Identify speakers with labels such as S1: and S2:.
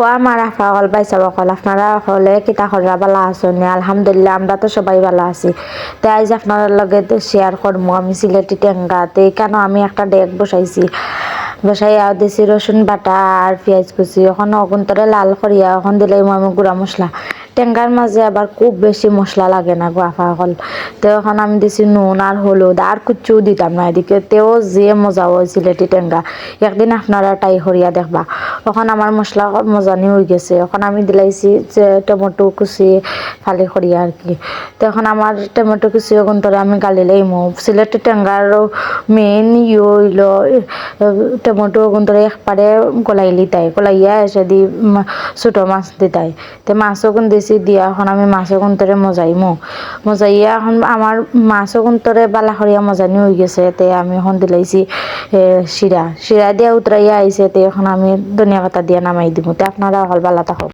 S1: ও আমার আফা হল বাইসা বকল আপনারা হলে কিতা করা বালা আসনি আলহামদুলিল্লাহ, আমরা তো সবাই ভালো আছি। তাই আজ আপনার লগে শেয়ার করব আমি সিলেটি টেঙ্গাতে কেন আমি একটা ডেক বসাইছি? বসাইয়া দিছি রসুন বাটা আর পেঁয়াজ কুচি। এখন অগুন্তরে লাল করিয়া এখন দিলে আমি গুঁড়া মশলা টেঙ্গার মাঝে আবার খুব বেশি মশলা লাগে না গো আফা হল তো এখন আমি দিছি নুন আর হলুদ আর কুচু দিতাম না এদিকে। তেও যে মজা হয় সিলেটি টেঙ্গা। একদিন আপনারা টাই করিয়া দেখবা। এখন আমার মশলা মজানি হয়ে গেছে। এখন আমি দিলাইছি যে টমেটো কুচি ফালি করিয়া আর কি। তো এখন আমার টমেটো কুচি ওগুন ধরে আমি গালিলেই মো সিলেটি টেঙ্গার মেইন ইয়ে হইল, টমেটো ওগুন ধরে একবারে গলাইলি তাই। গলাইয়া এসে দি ছোটো মাছ দিতাই তো মাছ ওগুন দিছি দিয়া এখন আমি মাছ ওগুন ধরে মজাইমো। মজাইয়া, এখন আমার মাছও ওগুন বালাখরিয়া মজানি হয়ে গেছে, তে আমি এখন দিলাইছি শিরা শিরা দিয়া উতরাইয়া আইছে তে এখন আমি ধনিয়া পাতা দিয়া নামাই দিব তে আপনারা হল বালা থাকক